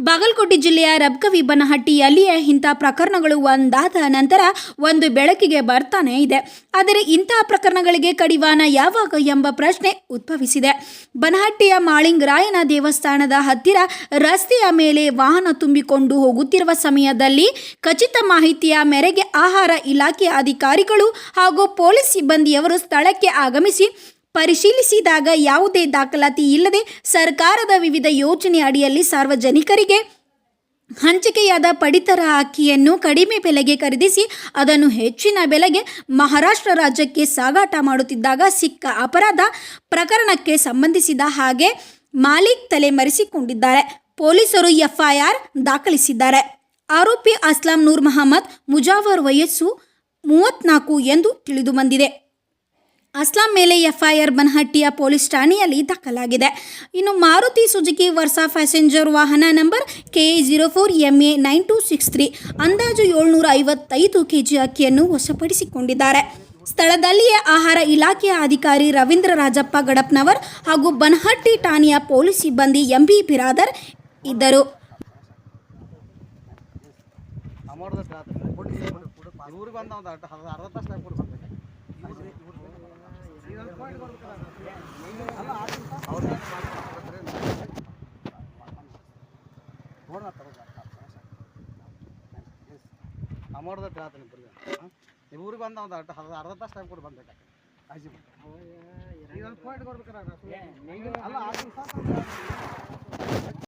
ಬಾಗಲಕೋಟೆ ಜಿಲ್ಲೆಯ ರಬ್ಕವಿ ಬನಹಟ್ಟಿಯಲ್ಲಿ ಇಂಥ ಪ್ರಕರಣಗಳು ಒಂದಾದ ನಂತರ ಒಂದು ಬೆಳಕಿಗೆ ಬರ್ತಾನೆ ಇದೆ. ಆದರೆ ಇಂತಹ ಪ್ರಕರಣಗಳಿಗೆ ಕಡಿವಾಣ ಯಾವಾಗ ಎಂಬ ಪ್ರಶ್ನೆ ಉದ್ಭವಿಸಿದೆ. ಬನಹಟ್ಟಿಯ ಮಾಳಿಂಗರಾಯನ ದೇವಸ್ಥಾನದ ಹತ್ತಿರ ರಸ್ತೆಯ ಮೇಲೆ ವಾಹನ ತುಂಬಿಕೊಂಡು ಹೋಗುತ್ತಿರುವ ಸಮಯದಲ್ಲಿ ಖಚಿತ ಮಾಹಿತಿಯ ಮೇರೆಗೆ ಆಹಾರ ಇಲಾಖೆ ಅಧಿಕಾರಿಗಳು ಹಾಗೂ ಪೊಲೀಸ್ ಸಿಬ್ಬಂದಿಯವರು ಸ್ಥಳಕ್ಕೆ ಆಗಮಿಸಿ ಪರಿಶೀಲಿಸಿದಾಗ ಯಾವುದೇ ದಾಖಲಾತಿ ಇಲ್ಲದೆ ಸರ್ಕಾರದ ವಿವಿಧ ಯೋಜನೆ ಅಡಿಯಲ್ಲಿ ಸಾರ್ವಜನಿಕರಿಗೆ ಹಂಚಿಕೆಯಾದ ಪಡಿತರ ಅಕ್ಕಿಯನ್ನು ಕಡಿಮೆ ಬೆಲೆಗೆ ಖರೀದಿಸಿ ಅದನ್ನು ಹೆಚ್ಚಿನ ಬೆಲೆಗೆ ಮಹಾರಾಷ್ಟ್ರ ರಾಜ್ಯಕ್ಕೆ ಸಾಗಾಟ ಮಾಡುತ್ತಿದ್ದಾಗ ಸಿಕ್ಕ ಅಪರಾಧ ಪ್ರಕರಣಕ್ಕೆ ಸಂಬಂಧಿಸಿದ ಹಾಗೆ ಮಾಲಿಕ್ ತಲೆಮರೆಸಿಕೊಂಡಿದ್ದಾರೆ. ಪೊಲೀಸರು ಎಫ್ಐಆರ್ ದಾಖಲಿಸಿದ್ದಾರೆ. ಆರೋಪಿ ಅಸ್ಲಾಂ ನೂರ್ ಮಹಮ್ಮದ್ ಮುಜಾವರ್ ವಯಸ್ಸು ಮೂವತ್ನಾಲ್ಕು ಎಂದು ತಿಳಿದು ಬಂದಿದೆ ಅಸ್ಲಾಂ ಮೇಲೆ ಎಫ್ಐಆರ್ ಬನಹಟ್ಟಿಯ ಪೊಲೀಸ್ ಠಾಣೆಯಲ್ಲಿ ದಾಖಲಾಗಿದೆ. ಇನ್ನು ಮಾರುತಿ ಸುಜುಕಿ ವರ್ಸಾ ಪ್ಯಾಸೆಂಜರ್ ವಾಹನ number K A zero four M A nine two six three, ಅಂದಾಜು ಏಳ್ನೂರ ಐವತ್ತೈದು ಕೆಜಿ ಅಕ್ಕಿಯನ್ನು ವಶಪಡಿಸಿಕೊಂಡಿದ್ದಾರೆ. ಸ್ಥಳದಲ್ಲಿಯೇ ಆಹಾರ ಇಲಾಖೆಯ ಅಧಿಕಾರಿ ರವೀಂದ್ರ ರಾಜಪ್ಪ ಗಡಪ್ನವರ್ ಹಾಗೂ ಬನಹಟ್ಟಿ ಠಾಣೆಯ ಪೊಲೀಸ್ ಸಿಬ್ಬಂದಿ ಎಂಬಿ ಬಿರಾದರ್ ಇದ್ದರು. ಅರ್ಧ ತಾಸು ಕೊಡ್ಬೇಕು ಅಮೌಂಟ್ ಹೇಳ್ತೀನಿ ಇಬ್ಬರಿಗೆ ನೀವು ಊರಿಗೆ ಬಂದ ಒಂದು ಅರ್ಧ ಅರ್ಧ ತಾಸು ಟೈಮ್ ಕೊಟ್ಟು ಬಂದ್ಬೇಕು ಕಾಳಜಿ ಈಗ ಒಂದು ಪಾಯಿಂಟ್ ಕೊಡ್ಬೇಕಾರ ಅಲ್ಲ ಆರು ದಿವಸ